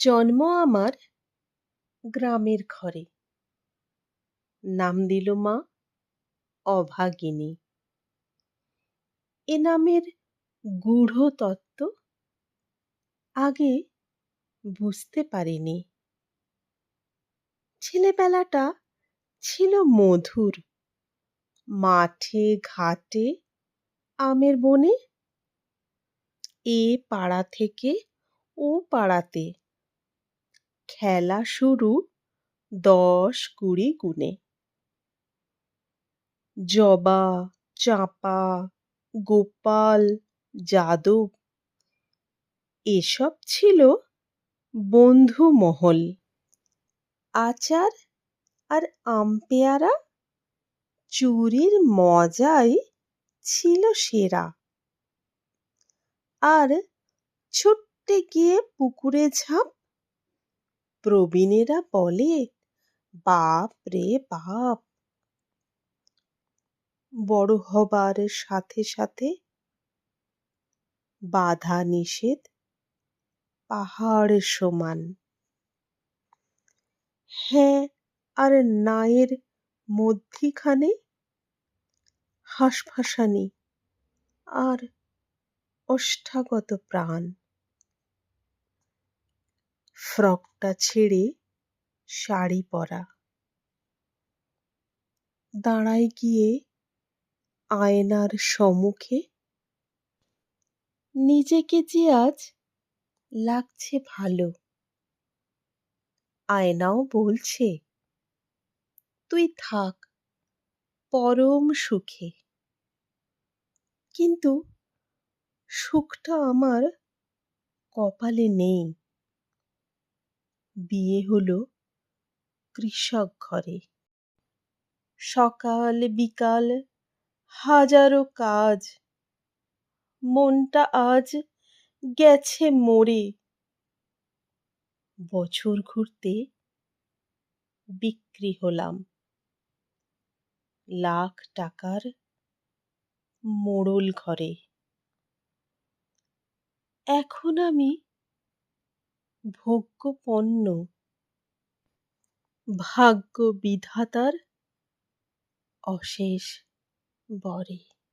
জন্ম আমার গ্রামের ঘরে। নাম দিল মা অভাগিনী। এ নামের গূঢ় তত্ত্ব আগে বুঝতে পারিনি। ছেলেবেলাটা ছিল মধুর। মাঠে ঘাটে আমের বনে, এ পাড়া থেকে ও পাড়াতে খেলা শুরু দশ কুড়ি গুণে। জবা, চাঁপা, গোপাল, যাদব, এসব ছিল বন্ধু মহল। আচার আর আম পেয়ারা চুরির মজাই ছিল সেরা। আর ছুট্টে গিয়ে পুকুরে ঝাঁপ প্রবীণেরা বলে, বাপ রে বাপ! বড় হবার সাথে সাথে বাধা নিষেধ পাহাড় সমান। হ্যাঁ আর নায়ের মধ্যিখানে হাঁসফাঁসানি আর ওষ্ঠাগত প্রাণ। ফ্রকটা ছেড়ে শাড়ি পরা। দাঁড়ায় গিয়ে আয়নার সম্মুখে। নিজেকে যে আজ লাগছে ভালো। আয়নাও বলছে, তুই থাক, পরম সুখে। কিন্তু সুখটা আমার কপালে নেই। বিয়ে হলো কৃষক ঘরে। সকাল বিকাল হাজারো কাজ। মনটা আজ গেছে মরে। বছর ঘুরতে বিক্রি হলাম। লাখ টাকার মোড়ল ঘরে। এখন আমি ভোগ্য পণ্য ভাগ্য বিধাতার অশেষ বরে।